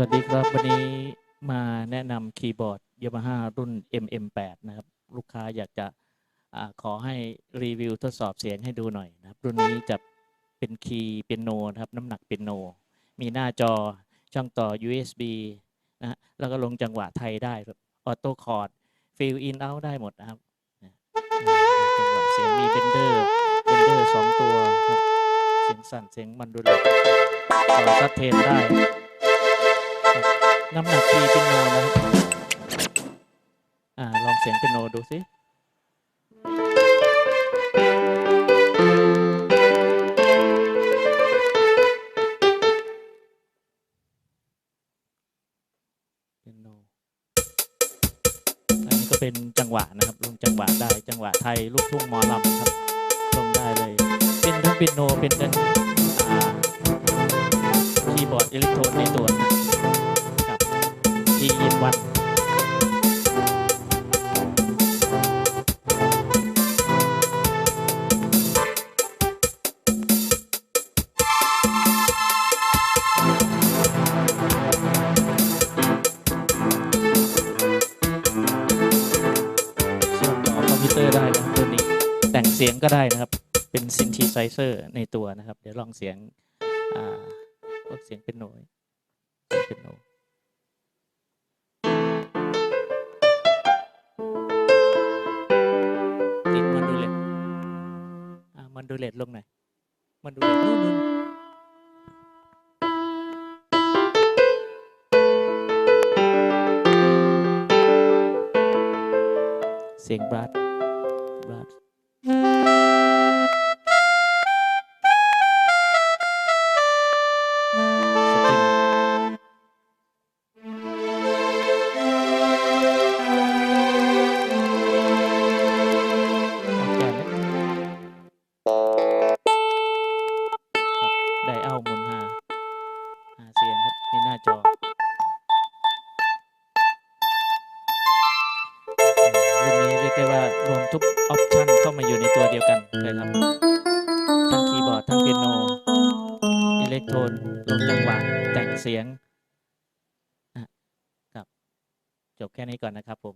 วัสดีครับ วันนี้มาแนะนำคีย์บอร์ด Yamaha รุ่น MM8 นะครับ ลูกค้าอยากจะอขอให้รีวิวทดสอบเสียงให้ดูหน่อยนะครับ รุ่นนี้จะเป็นคีย์เปียโนนะครับ น้ำหนักเปียโน มีหน้าจอช่องต่อ USB นะฮะแล้วก็ลงจังหวะไทยได้ออโต้คอร์ดฟิลอินเอาได้หมดนะครับจังหวะเสียงมีเบนเดอร์เบนเดอร์สองตัวครับ เสียงสั่นเสียงมันดูเลยต่อซัดเทนได้ น้ำหนักคีย์เป็นโนนะครับ อ่า ลองเสียงเป็นโนดูสิเป็นโน อันนี้ก็เป็นจังหวะนะครับ ลงจังหวะได้ จังหวะไทย ลูกทุ่งหมอลำครับ ลงได้เลย เป็นทั้งเป็นโน เป็นทั้งคีย์บอร์ดอิเล็กโทรนในตัว อคอมพิวเตอร์ได้นะตัวนี้ แต่งเสียงก็ได้นะครับ เป็นซิน t ิไซเซอร์ในตัวนะครับ เดี๋ยวลองเสียงอ่าพวกเสียงเป็นโนยเสียเป็นโนติดมันดูเลตอ่ามันดูเลตลงหน่อยมันดูเลตนู่นนู่นเสียงบรัด บ รียกได้ว่ารวมทุกออปชันเข้ามาอยู่ในตัวเดียวกันเลยครับ ทั้งคีย์บอร์ด ทั้งเปียโน อิเล็กโทรนลงจังหวะ แต่งเสียงอะครับจบแค่นี้ก่อนนะครับผม